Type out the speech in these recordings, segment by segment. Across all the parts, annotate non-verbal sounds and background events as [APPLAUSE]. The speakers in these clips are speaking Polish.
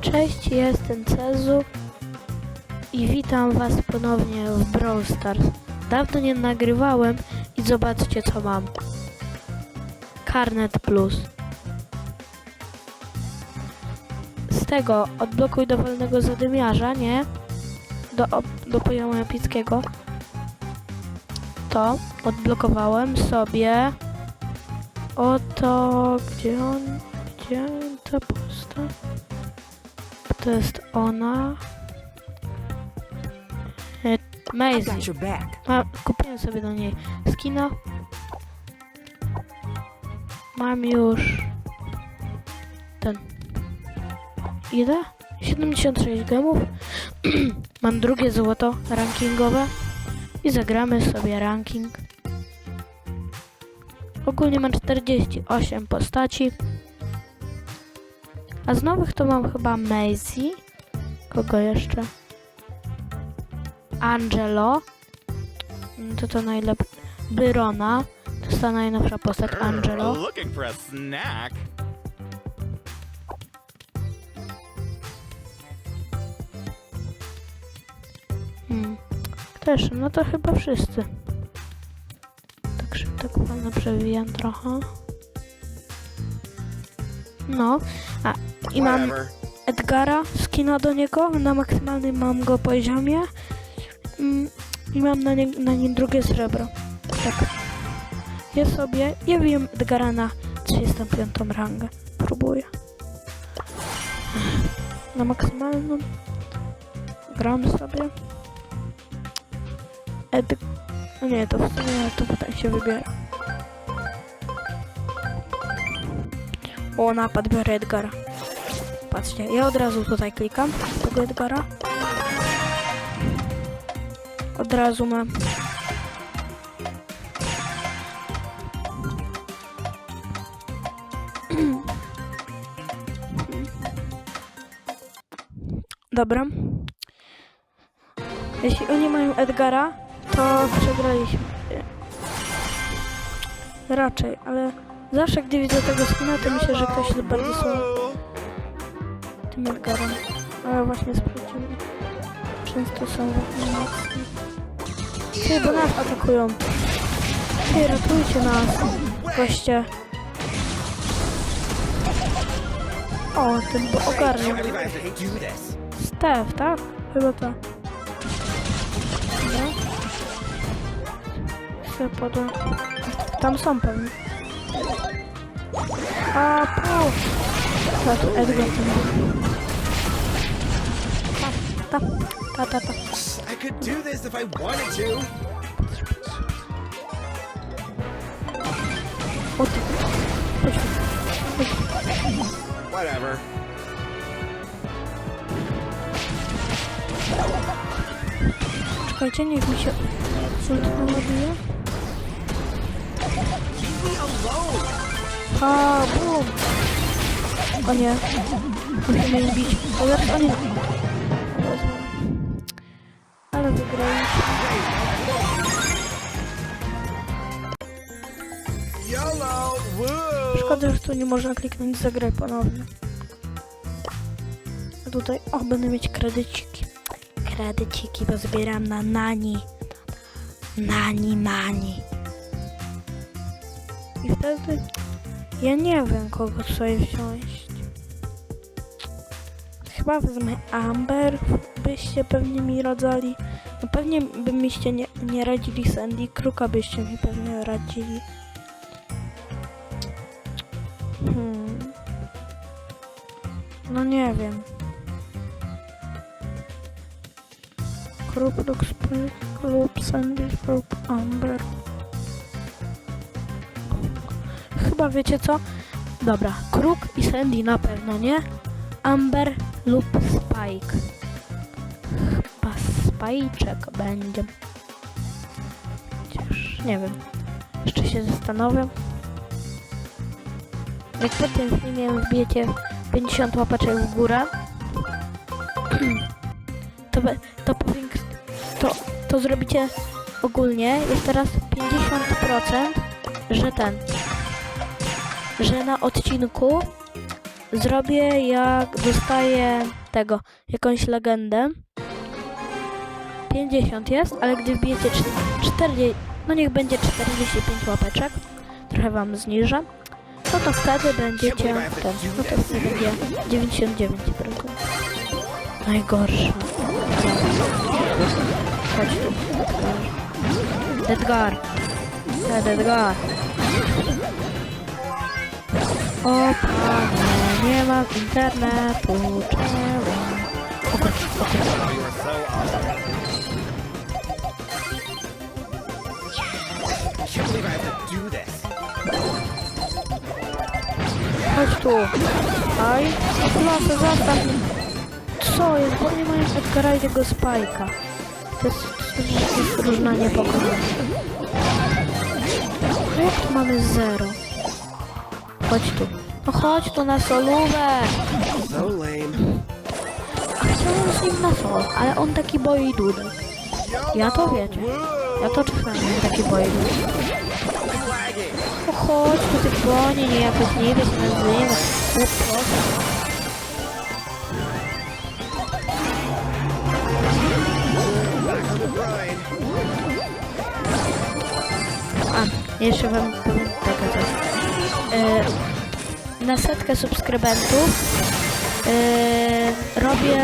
Cześć, jestem Cezu i witam Was ponownie w Brawl Stars. Dawno nie nagrywałem i zobaczcie co mam. Carnet Plus. Z tego odblokuj dowolnego zadymiarza, nie? Do, do poziomu epickiego. To odblokowałem sobie. Oto, gdzie on, gdzie ta postać? To jest ona. E, Maisie. Ma, kupiłem sobie do niej skina. Mam już ten. Ile? 76 gemów. [CLEARS THROAT] Mam drugie złoto rankingowe. I zagramy sobie ranking. Ogólnie mam 48 postaci. A z nowych to mam chyba Maisie. Kogo jeszcze? Angelo. No To to najlepsze. Byrona. To jest ta najnowsza postać Angelo. Hmm. Kto jeszcze? No to chyba wszyscy. Tak szybko, tak przewijam trochę. No. A, i mam. Edgara, skina do niego. Na maksymalnym mam go poziomie. Mm, I mam na, nie, na nim drugie srebro. Tak. Ja sobie, ja wiem Edgara na 35 rangę. Próbuję. Na maksymalnym. Gram sobie. Ed... No nie, to w sumie to potem się wybiera. O, napad biorę Edgara. Patrzcie, ja od razu tutaj klikam tego Edgara. Od razu mam. [CLEARS THROAT] Dobra. Jeśli oni mają Edgara, to przegraliśmy. Raczej, ale zawsze gdy widzę tego skina, to myślę, że ktoś jest bardzo słaby tym Edgarem. Ale właśnie sprawdzimy. Często są właśnie mocni. Ty, bo nas atakują. Ty, ratujcie nas. Goście. O, ten bo this. Stef, tak? Chyba to. Dobra. Chcę poda... Tam są pewnie. A, po! Ta, tu Edgar tam był. Ta, ta, ta, ta, ta. I could do this if I wanted to. O ty. Chodź tu. Whatever. Czekajcie, niech mi się... Zlutowuje. A, bum! O nie. Musimy ich bić. O, jak oni... Ale wygraliśmy. Szkoda, że tu nie można kliknąć zagraj ponownie. A tutaj, o, będę mieć kredyciki. Kredyciki, bo zbieram na nani. Nani, nani. I wtedy ja nie wiem, kogo sobie wziąć. Chyba wezmę Amber, byście pewnie mi radzali. No pewnie by miście nie, nie radzili Sandy, Kruka byście mi pewnie radzili. Hmm. No nie wiem. Klub Lux Klub Sandy Klub Amber. Chyba wiecie co? Dobra, Kruk i Sandy na pewno, nie? Amber lub Spike. Chyba Spajczek będzie. Chociaż nie wiem. Jeszcze się zastanowię. Jak po tym filmie wbijecie 50 łapaczek w górę, [CLEARS THROAT] to, to, to, to zrobicie ogólnie, jest teraz 50%, że ten, że na odcinku zrobię jak dostaję tego, jakąś legendę. 50 jest, ale gdy wbijecie 40, no niech będzie 45 łapeczek, trochę wam zniżę, no to wtedy będziecie ten, no to wtedy będzie 99%. Najgorsza. Chodź tu. Edgar. Ed- Edgar. O panie, nie mam internetu, czemu? O kurczę, o kurczę. Can't believe I have to do. Chodź tu. Aj. Proszę, zostaw. Co jest? Bo nie mają Edgara i tego Spajka. To jest, to jest różna niepokojąca. No jak tu mamy zero? Chodź tu. No chodź tu na solówę. So lame. A chciałem z nim na sol, ale on taki boi dudek. Ja to wiecie. Ja to czasami taki boi dudek. I'm lagging. No chodź tu ty konie, nie jakoś nie wiesz, nazywa. Grind. A, jeszcze wam powiem takie coś. E, na setkę subskrybentów e, robię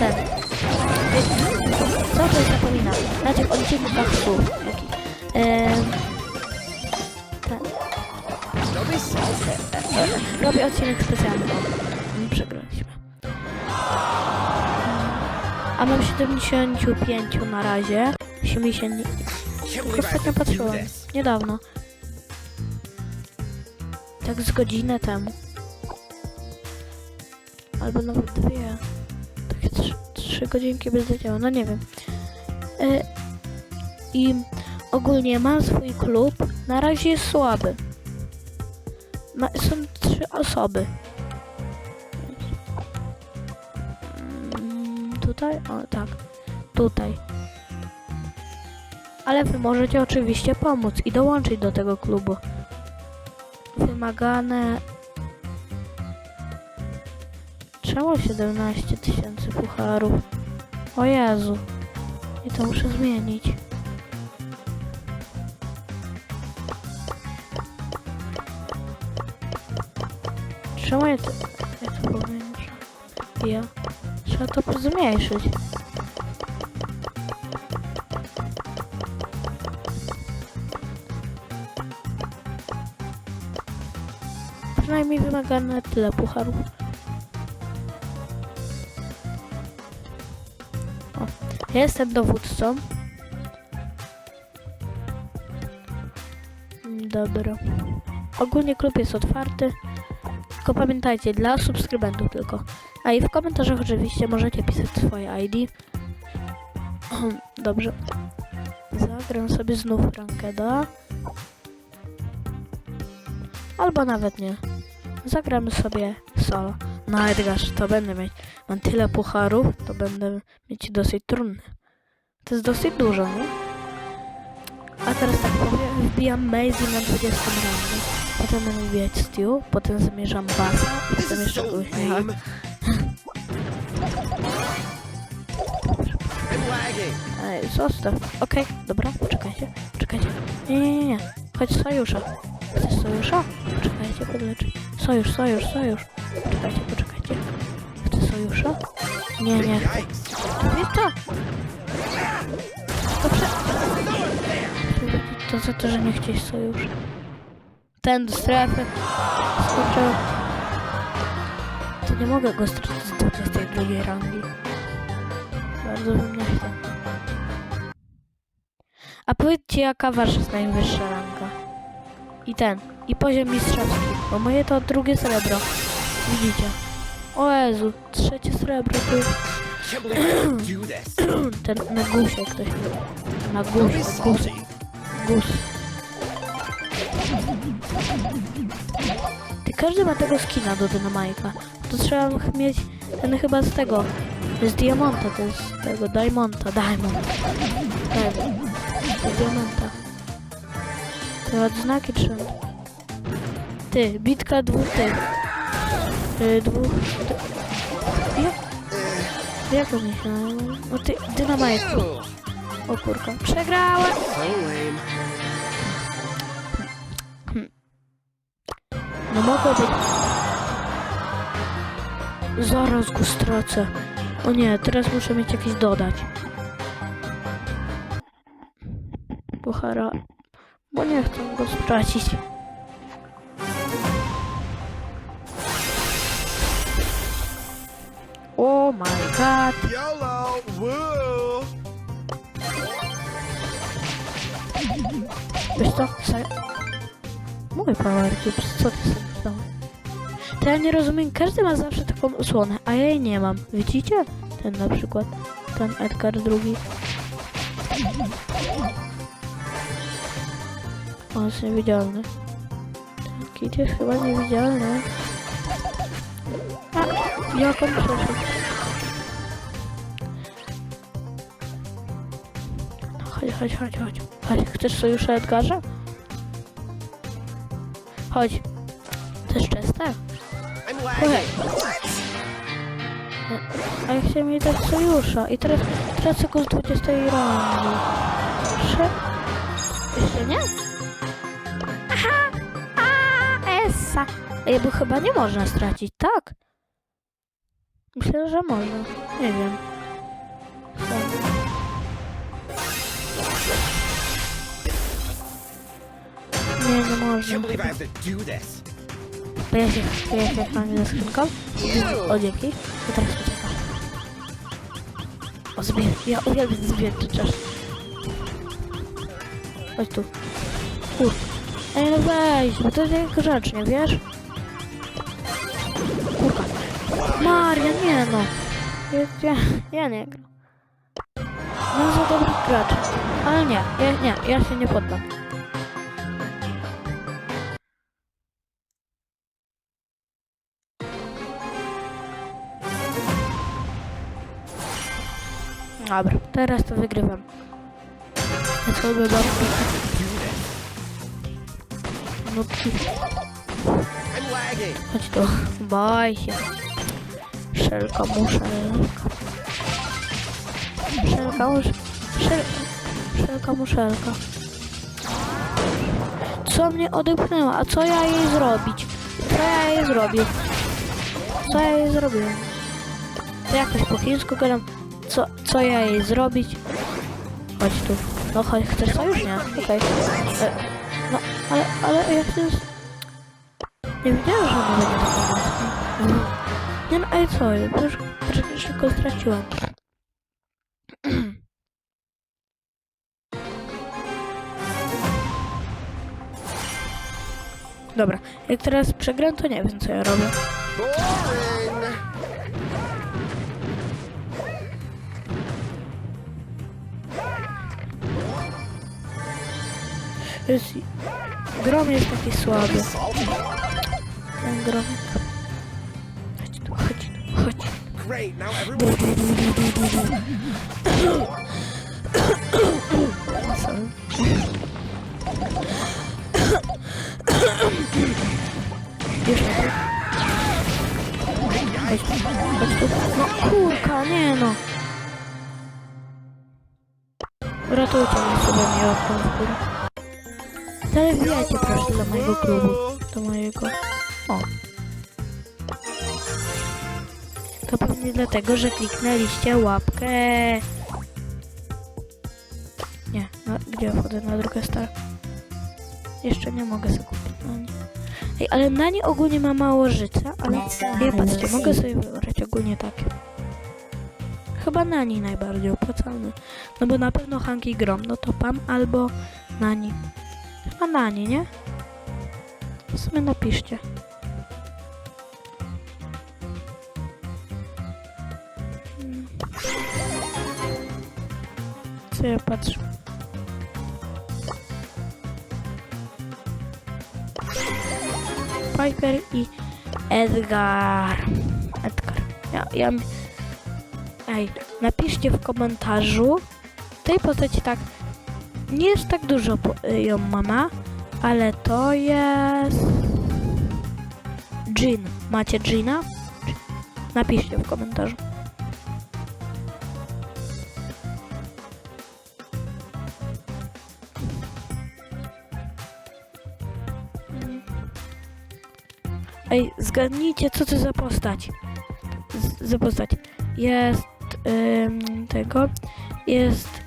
ten. Co to zapominam? Na tych odcinkach słów. Jaki, e, ten. Don't be salty. Robię odcinek specjalny. My Przegraliśmy. A mam 75 na razie. Jeśli mi się nie, Can't Tylko believe I ostatnio patrzyłem. Niedawno. Tak z godzinę temu. Albo nawet dwie. Takie trzy, trzy godzinki bez zadziała. No nie wiem. Y, I ogólnie mam swój klub. Na razie jest słaby. Ma, są trzy osoby. Mm, Tutaj? O, tak. Tutaj. Ale wy możecie oczywiście pomóc i dołączyć do tego klubu. Wymagane... Czemu 17 tysięcy pucharów? O Jezu. I to muszę zmienić. Czemu ja to... Ja to powiększę? Ja... Trzeba to zmniejszyć. Przynajmniej wymagane tyle pucharów. Ja jestem dowódcą. Dobra. Ogólnie klub jest otwarty. Tylko pamiętajcie, dla subskrybentów tylko. A i w komentarzach oczywiście możecie pisać swoje ID. [CLEARS THROAT] Dobrze. Zagram sobie znów rankeda. Albo nawet nie. Zagramy sobie solo. No Edgarz, to będę mieć. Mam tyle pucharów, to będę mieć dosyć trudny. To jest dosyć dużo, nie? A teraz tak powiem, wbijam Maisie na 20 rangu. Potem będę wbijać Stew, potem zamierzam Basa i potem jeszcze kogoś lagging. Ej, zostaw. Okej, dobra, poczekajcie, poczekajcie. Nie, nie, nie, nie. Chodź sojusza. Chcesz sojusza? Poczekajcie, podleczy. Sojusz, sojusz, sojusz. Poczekajcie, poczekajcie. Chcesz sojusza? Nie, nie chcę. To wie. Dobrze. To za to, że nie chcieć sojusza. Ten do strefy. Skoczył. To nie mogę go stracić z 22 rangi. Bardzo bym nie chciał. A powiedzcie, jaka wasza jest najwyższa ranga? I ten. I poziom mistrzowski. Bo moje to drugie srebro. Widzicie? O Jezu, trzecie srebro tu [CLEARS THROAT] ten na gusie ktoś mi- Na gusie, gus, gus. Ty każdy ma tego skina do dynamajka. To trzeba mieć ten chyba z tego. Jest diamanta, to jest z tego diamonta, diamond. Diamond. Jest diamanta. Te odznaki trzeba. Ty, bitka dwóch tych. Y, dwóch... Jak? Jak to myślałem? No ty, dynamajt. O kurka. Przegrałem! Lame. No mogło być... Zaraz go stracę. O nie, teraz muszę mieć jakiś dodać. Buchara. Bo nie chcę go stracić. Oh my god. YOLO! Woo! Wiesz co? Se... Mój Power Cubes, co ty sobie myślałeś? To ja nie rozumiem, każdy ma zawsze taką osłonę, a ja jej nie mam. Widzicie? Ten na przykład. Ten Edgar drugi. Chodź, chodź, chodź, chodź. Chcesz sojusza Edgarza? Chodź. Chcesz Chesta? I'm Okej. A ja chciałem jej dać sojusza i teraz tracę go z 20 rangi. Prze... Jeszcze nie? Aha! A, Essa! Ej, bo chyba nie można stracić, tak? Myślę, że można. Nie wiem. Ja się, to ja się chwalę ze skrzynką. O, dzięki. To teraz uciekam. O, zbier. Ja uwielbiam zbierczy czas. Chodź tu. Kur. Ej, no weź, bo to jest jak grzecznie, wiesz? Kurka. Maria, nie no. Ja, ja, ja nie gram. No za dobry gracz. Ale nie, ja, nie, ja się nie poddam. Dobra, teraz to wygrywam. Do this. No, chodź tu. Baj się. Szelka, muszelka. Szelka, musz... Szel... Szelka, muszelka. Co mnie odepchnęła? A co ja jej zrobić? Co ja jej zrobię? Co ja jej zrobiłem? To jakoś po chińsku gadam. Co, co ja jej zrobić? Chodź tu. No chodź, chcesz sojusz? Nie? Okej. E, No, ale, ale jak to jest... Nie wiedziałem, że ona będzie taka. Nie no, ale co? Przecież, przecież tylko straciłem. Dobra, jak teraz przegram, to nie wiem, co ja robię. Boring. Jest... Grom jest taki słaby. Ten gromek. Chodź tu, chodź tu, chodź. Tu. Chodź tu, chodź tu. No kurka, nie no. Ratujcie mnie sobie nie w górę. Ale wbijajcie proszę do mojego klubu. Do mojego. O. To pewnie dlatego, że kliknęliście łapkę. Nie, no, gdzie wchodzę na drugą stronę? Jeszcze nie mogę sobie kupić na nie. Ej, ale na nie ogólnie ma mało życia, ale Ej, patrzcie, mogę sobie wybrać ogólnie takie. Chyba Nani najbardziej opłacalny. No bo na pewno Hanki Grom, no to Pam albo Nani. Chyba Nani, nie? W sumie napiszcie. Mm. Co ja patrzę? Piper i Edgar. Edgar. Ja, ja... Ej, napiszcie w komentarzu tej postaci tak. Nie jest tak dużo po- ją mama, ale to jest Jean. Macie Jeana? Napiszcie w komentarzu. Ej, zgadnijcie, co to za postać. Z, za postać. Jest ym, tego. Jest.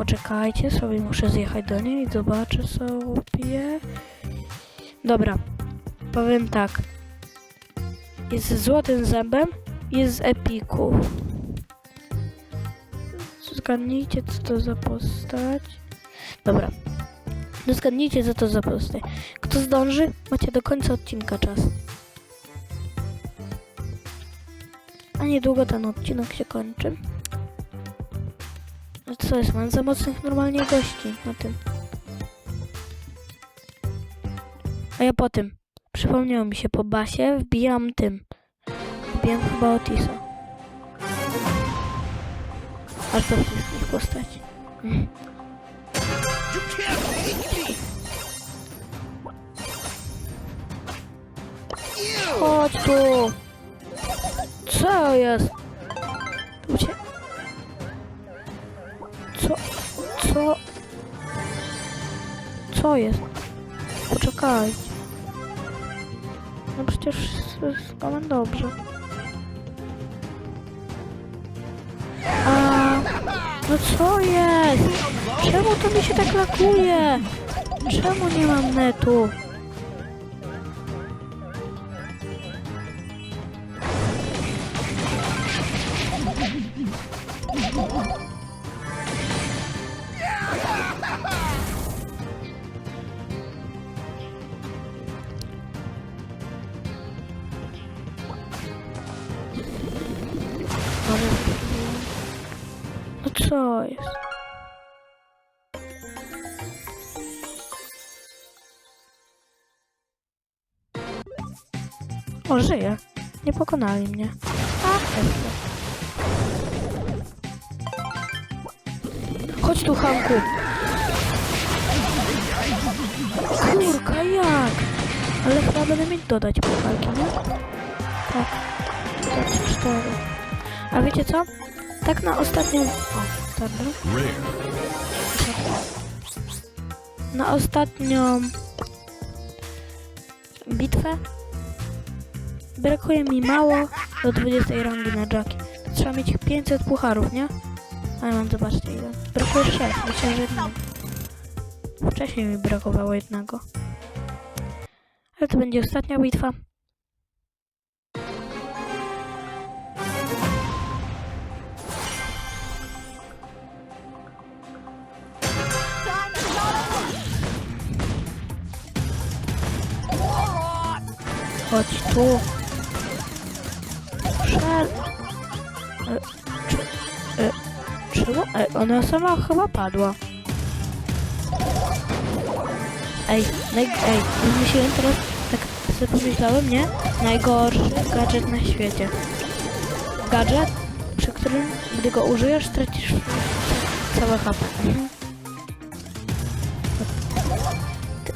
Poczekajcie sobie, muszę zjechać do niej i zobaczę sobie. Dobra, powiem tak. Jest złotym zębem, jest z epiku. Zgadnijcie, co to za postać. Dobra. No zgadnijcie, co to za postać. Kto zdąży, macie do końca odcinka czas. A niedługo ten odcinek się kończy. No co jest, mam za mocnych normalnie gości na tym. A ja po tym, przypomniało mi się, po basie wbijam tym. Wbijam chyba Otisa. Aż do wszystkich postaci. Mm. Chodź tu! Co jest? Co? Co? Co jest? Poczekajcie. No przecież mamy dobrze. A, no co jest? Czemu to mi się tak lakuje? Czemu nie mam netu? Ale... No co jest? O, żyje. Nie pokonali mnie. A. Chodź tu, Hanku. Kurka, jak? Ale chyba będę mieć dodać pucharki, nie? Tak. Dodać cztery. A wiecie co? Tak na ostatnią... O, dobra. Na ostatnią bitwę brakuje mi mało do 20 rangi na Jackie. Trzeba mieć 500 pucharów, nie? A ja mam, zobaczcie ile. Brakuje 6, myślę, że jednego. Wcześniej mi brakowało jednego. Ale to będzie ostatnia bitwa. Tu. Szel... E, czy... E, czemu? E, ona sama chyba padła. Ej, naj... Ej, wymyśliłem teraz, tak sobie pomyślałem, nie? Najgorszy gadżet na świecie. Gadżet, przy którym, gdy go użyjesz, tracisz całe HP. Mhm.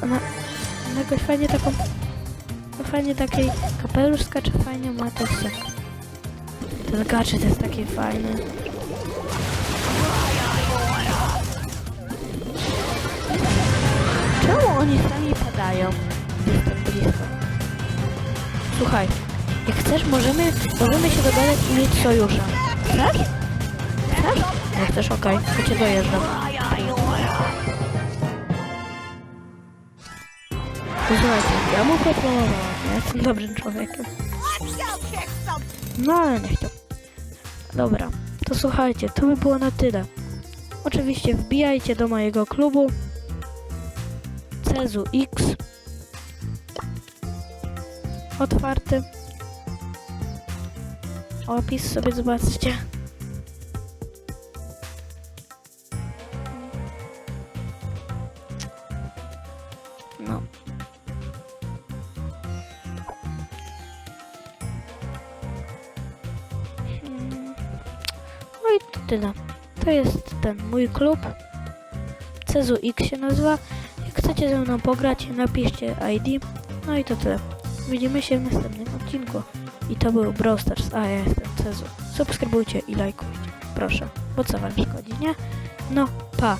Ona, ona jakoś fajnie taką fajnie takiej kapelusz skacze, fajnie ma też tak. Ten gadżet jest taki fajny. Czemu oni sami padają? Jestem blisko. Słuchaj, jak chcesz, możemy, możemy się dogadać i mieć sojusza. Chcesz? Chcesz? Nie chcesz, okej, to cię dojeżdżam. Słuchajcie, ja mu proponowałem, jestem dobrym człowiekiem. No ale nie chciał. Dobra, to słuchajcie, to by było na tyle. Oczywiście wbijajcie do mojego klubu Cezu X otwarty. Opis sobie zobaczcie. To jest ten mój klub. Cezu X się nazywa. Jak chcecie ze mną pograć, napiszcie ID. No i to tyle. Widzimy się w następnym odcinku. I to był Brawl Stars, a ja jestem Cezu. Subskrybujcie i lajkujcie. Proszę, bo co wam szkodzi, nie? No, pa!